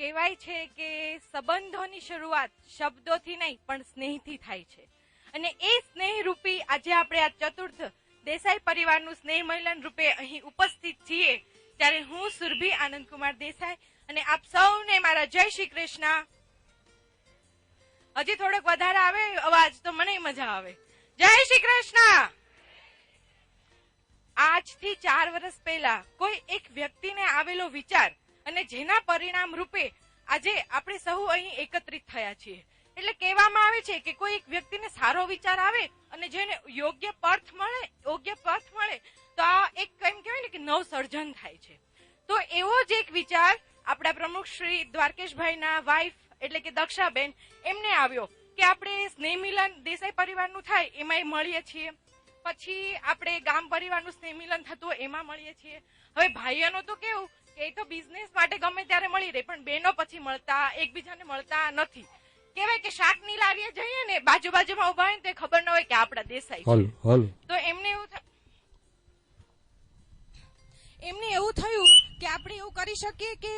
કહેવાય છે કે સંબંધોની શરૂઆત શબ્દોથી નહીં, પણ સ્નેહથી થાય છે. અને એ સ્નેહ રૂપી આજે આપણે આ ચતુર્થ દેસાઈ પરિવારનું સ્નેહ મિલન રૂપે અહીં ઉપસ્થિત છીએ, ત્યારે હું સુરભી આનંદકુમાર દેસાઈ અને આપ સૌને મારા જય શ્રી કૃષ્ણ. હજી થોડોક વધારે આવે અવાજ તો મને મજા આવે. જય શ્રી કૃષ્ણ! આજથી ચાર વર્ષ પહેલા કોઈ એક વ્યક્તિને આવેલો વિચાર અને જેના પરિણામ રૂપે આજે આપણે સૌ અહીં એકત્રિત થયા છીએ. એટલે કહેવામાં આવે છે કે કોઈ એક વ્યક્તિને સારો વિચાર આવે અને જેને યોગ્ય પર્થ મળે, યોગ્ય પર્થ મળે, તો આ એક કેમ કહેવાય ને કે નવ સર્જન થાય છે. તો એવો જ એક વિચાર આપણા પ્રમુખ શ્રી દ્વારકેશભાઈના વાઇફ એટલે કે દક્ષાબેન એમને આવ્યો કે આપણે સ્નેહમિલન દેસાઈ પરિવારનું થાય એમાંય મળીએ છીએ. પછી આપણે ગામ પરિવારનું સ્નેહમિલન થતું એમાં મળીએ છીએ. હવે ભાઈઓનું તો કેવું કે એ તો બિઝનેસ માટે ગમે ત્યારે મળી રહે પણ બહેનો પછી મળતા એકબીજાને મળતા નથી. કેવાય કે શાકની લારીએ જઈએ ને બાજુ બાજુમાં ઊભા હોય ને તો ખબર ન હોય કે આપણા દેસાઈ તો એમને એવું એમને એવું થયું કે આપણે એવું કરી શકીએ કે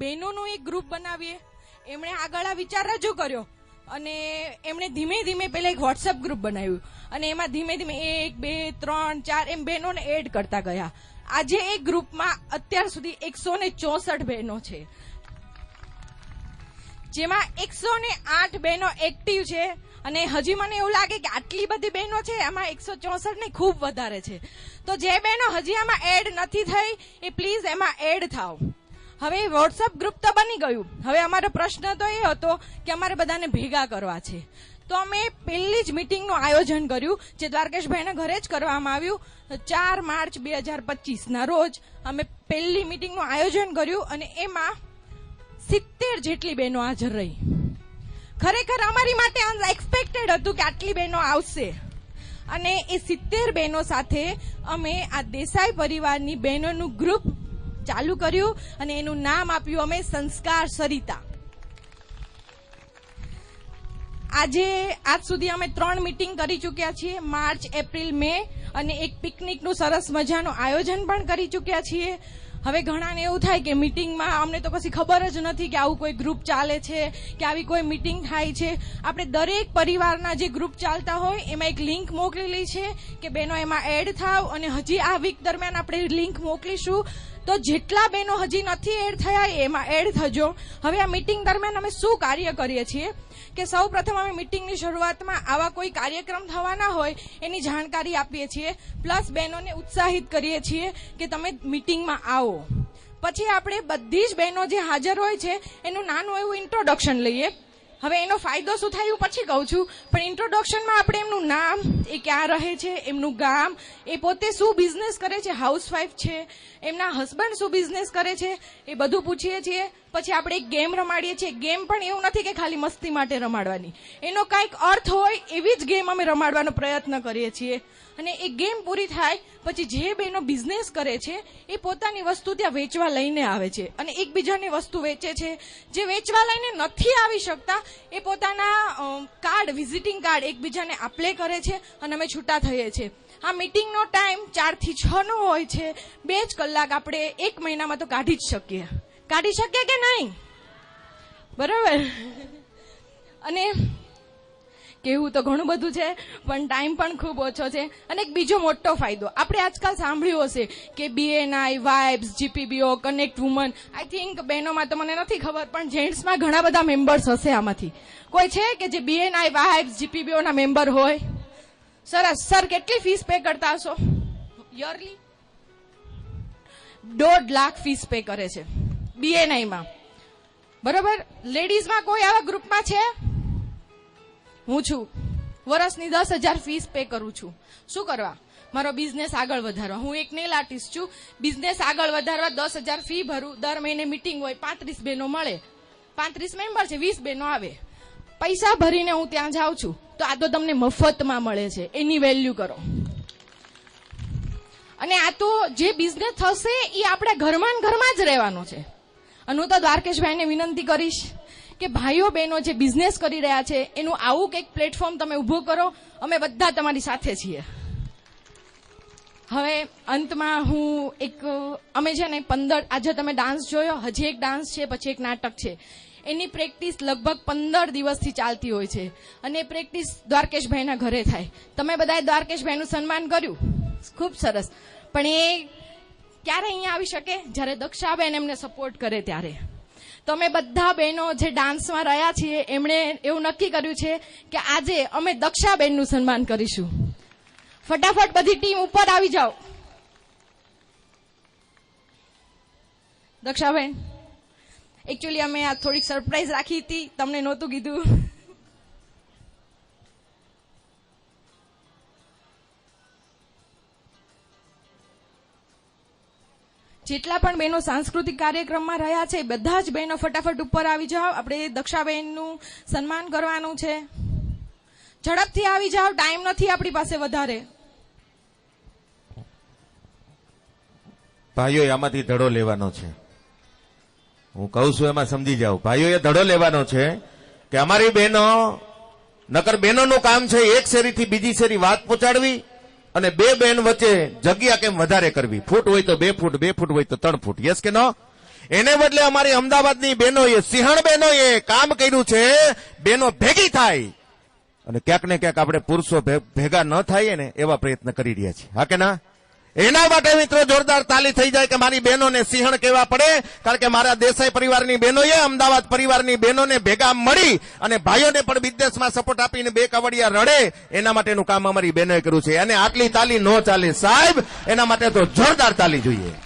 બહેનોનું એક ગ્રુપ બનાવીએ. એમણે આગળ આ વિચાર રજૂ કર્યો. અને એમણે ધીમે ધીમે પહેલા એક વોટ્સઅપ ગ્રુપ બનાવ્યું. અને એમાં ધીમે ધીમે એક, બે, ત્રણ, ચાર એમ બહેનોને એડ કરતા ગયા. આજે એ ગ્રુપમાં અત્યાર સુધી એકસો ને ચોસઠ બહેનો છે. જેમાં એકસો ને આઠ બહેનો એક્ટિવ છે. અને હજી મને એવું લાગે કે આટલી બધી બહેનો છે એમાં એકસો ચોસઠ ને ખૂબ વધારે છે. તો જે બહેનો હજી આમાં એડ નથી થઈ, એ પ્લીઝ એમાં એડ થાવ હવે વોટ્સઅપ ગ્રુપ તો બની ગયું. હવે અમારો પ્રશ્ન તો એ હતો કે અમારે બધાને ભેગા કરવા છે. તો અમે પહેલી જ મિટિંગનું આયોજન કર્યું, જે દ્વારકેશભાઈના ઘરે જ કરવામાં આવ્યું. ચાર માર્ચ બે હજાર પચીસના રોજ અમે પહેલી મિટિંગનું આયોજન કર્યું અને એમાં સિત્તેર જેટલી બહેનો હાજર રહી. ખરેખર અમારી માટે એક્સપેક્ટેડ હતું કે આટલી બહેનો આવશે. અને એ સિત્તેર બહેનો સાથે અમે આ દેસાઈ પરિવારની બહેનોનું ગ્રુપ ચાલુ કર્યું અને એનું નામ આપ્યું અમે સંસ્કાર સરિતા. આજે આજ સુધી અમે ત્રણ મીટિંગ કરી ચૂક્યા છીએ, માર્ચ, એપ્રિલ, મે, અને એક પિકનિકનું સરસ મજાનું આયોજન પણ કરી ચૂક્યા છીએ. હવે ઘણાને એવું થાય કે મિટિંગમાં અમને તો પછી ખબર જ નથી કે આવું કોઈ ગ્રુપ ચાલે છે, કે આવી કોઈ મીટિંગ થાય છે. આપણે દરેક પરિવારના જે ગ્રુપ ચાલતા હોય, એમાં એક લિંક મોકલેલી છે કે બહેનો એમાં એડ થાવ અને હજી આ વીક દરમિયાન આપણે લિંક મોકલીશું. તો જેટલા બહેનો હજી નથી એડ થયા, એમાં એડ થજો. હવે આ મીટિંગ દરમિયાન અમે શું કાર્ય કરીએ છીએ? કે સૌ પ્રથમ અમે મિટિંગની શરૂઆતમાં આવા કોઈ કાર્યક્રમ થવાના હોય, એની જાણકારી આપીએ છીએ. પ્લસ બહેનોને ઉત્સાહિત કરીએ છીએ કે તમે મીટિંગમાં આવો. પછી આપણે બધી જ બહેનો જે હાજર હોય છે, એનું નાનું એવું ઇન્ટ્રોડક્શન લઈએ. હવે એનો ફાયદો શું થાય હું પછી કહું છું. પણ ઇન્ટ્રોડક્શનમાં આપણે એમનું નામ, એ ક્યાં રહે છે, એમનું ગામ, એ પોતે શું બિઝનેસ કરે છે હાઉસવાઈફ છે, એમના હસબન્ડ શું બિઝનેસ કરે છે, એ બધું પૂછીએ છીએ. પછી આપણે એક ગેમ રમાડીએ છીએ. ગેમ પણ એવું નથી કે ખાલી મસ્તી માટે રમાડવાની. એનો કાંઈક અર્થ હોય એવી જ ગેમ અમે રમાડવાનો પ્રયત્ન કરીએ છીએ. અને એ ગેમ પૂરી થાય, પછી જે બહેનો બિઝનેસ કરે છે, એ પોતાની વસ્તુ ત્યાં વેચવા લઈને આવે છે. અને એકબીજાની વસ્તુ વેચે છે. જે વેચવા લઈને નથી આવી શકતા, એ પોતાના કાર્ડ, વિઝિટિંગ કાર્ડ એકબીજાને આપલે કરે છે અને અમે છૂટા થઈએ છીએ. આ મીટિંગનો ટાઈમ ચારથી છનો હોય છે. બે જ કલાક આપણે એક મહિનામાં તો કાઢી જ શકીએ. કાઢી શકે કે નહીં? બરાબર. અને કેવું તો ઘણું બધું છે, પણ ટાઈમ પણ ખૂબ ઓછો છે. અને એક બીજો મોટો ફાયદો, આપણે આજકાલ સાંભળ્યું હશે કે BNI vibes GPBO connect women I think બહેનોમાં તો મને નથી ખબર, પણ જેન્ટ્સમાં ઘણા બધા મેમ્બર્સ હશે આમાંથી. કોઈ છે કે જે બીએનઆઈ વાઇબ્સ જીપીબીઓના મેમ્બર હોય? સરસ. સર, કેટલી ફીસ પે કરતા હશો? યરલી દોઢ લાખ ફીસ પે કરે છે. બીએનઆઈમાં બરોબર? લેડીઝમાં કોઈ આવા ગ્રુપમાં છે? હું છું. વર્ષની દસ હજાર ફીસ પે કરું છું. શું કરવા? મારો બિઝનેસ આગળ વધારવા. હું એક નેલ આર્ટિસ્ટ છું. બિઝનેસ આગળ વધારવા દસ હજાર ફી ભરું. દર મહિને મીટિંગ હોય, પાંત્રીસ બહેનો મળે. પાંત્રીસ મેમ્બર છે, વીસ બહેનો આવે. પૈસા ભરીને હું ત્યાં જાઉં છું. તો આ તો તમને મફતમાં મળે છે. એની વેલ્યુ કરો. અને આ તો જે બિઝનેસ થશે, એ આપણા ઘરમાં ઘરમાં જ રહેવાનો છે. અને હું તો દ્વારકેશભાઈને વિનંતી કરીશ કે ભાઈઓ બહેનો જે બિઝનેસ કરી રહ્યા છે, એનું આવું કંઈક પ્લેટફોર્મ તમે ઊભું કરો, અમે બધા તમારી સાથે છીએ. હવે અંતમાં હું એક, અમે છે ને પંદર, આજે તમે ડાન્સ જોયો, હજી એક ડાન્સ છે, પછી એક નાટક છે. એની પ્રેક્ટિસ લગભગ પંદર દિવસથી ચાલતી હોય છે. અને એ પ્રેક્ટિસ દ્વારકેશભાઈના ઘરે થાય. તમે બધાએ દ્વારકેશભાઈનું સન્માન કર્યું? ખૂબ સરસ. પણ એ ક્યારે અહીંયા આવી શકે? જ્યારે દક્ષાબેન એમને સપોર્ટ કરે ત્યારે. તો અમે બધા બહેનો જે ડાન્સમાં રહ્યા છીએ, એમણે એવું નક્કી કર્યું છે કે આજે અમે દક્ષાબેનનું સન્માન કરીશું. ફટાફટ બધી ટીમ ઉપર આવી જાઓ. દક્ષાબેન એકચ્યુઅલી અમે આ થોડીક સરપ્રાઈઝ રાખી હતી, તમને નહોતું કીધું. જેટલા પણ બહેનો સાંસ્કૃતિક કાર્યક્રમમાં રહ્યા છે, બધા જ બહેનો ફટાફટ ઉપર આવી જાઓ. આપણે દક્ષાબહેનનું સન્માન કરવાનું છે. ઝડપથી આવી જાઓ. ટાઈમ નથી આપણી પાસે વધારે. ભાઈઓ આમાંથી ધડો લેવાનો છે. હું કહું છું એમાં સમજી જાઓ. ભાઈઓએ ધડો લેવાનો છે કે અમારી બહેનો, નકર બહેનોનું કામ છે એક શેરીથી બીજી શેરી વાત પહોંચાડવી અને બે બહેન વચ્ચે જગ્યા કેમ વધારે કરવી? ફૂટ હોય તો બે ફૂટ બે ફૂટ હોય તો ત્રણ ફૂટ. યસ કે નો એને બદલે અમારી અમદાવાદની બહેનોએ, સિંહણ બહેનોએ કામ કર્યું છે બહેનો ભેગી થાય. અને ક્યાંક ને ક્યાંક આપણે પુરુષો ભેગા ન થાય ને એવા પ્રયત્ન કરી રહ્યા છીએ. હા કે ના? એના માટે મિત્રો જોરદાર તાલી થઈ જાય કે મારી બહેનોને સિંહણ કહેવા પડે. કારણ કે મારા દેસાઈ પરિવારની બહેનોએ અમદાવાદ પરિવારની બહેનોને ભેગા મળી અને ભાઈઓને પણ વિદેશમાં સપોર્ટ આપીને બે કવડિયા રડે. એના માટેનું કામ અમારી બહેનોએ કર્યું છે. અને આટલી તાલી ન ચાલે સાહેબ. એના માટે તો જોરદાર તાલી જોઈએ.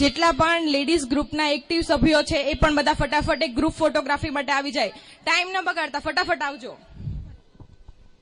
જેટલા પણ લેડીઝ ગ્રુપના એક્ટિવ સભ્યો છે, એ પણ બધા ફટાફટ એક ગ્રુપ ફોટોગ્રાફી માટે આવી જાય. ટાઈમ ન બગાડતા, ફટાફટ આવજો.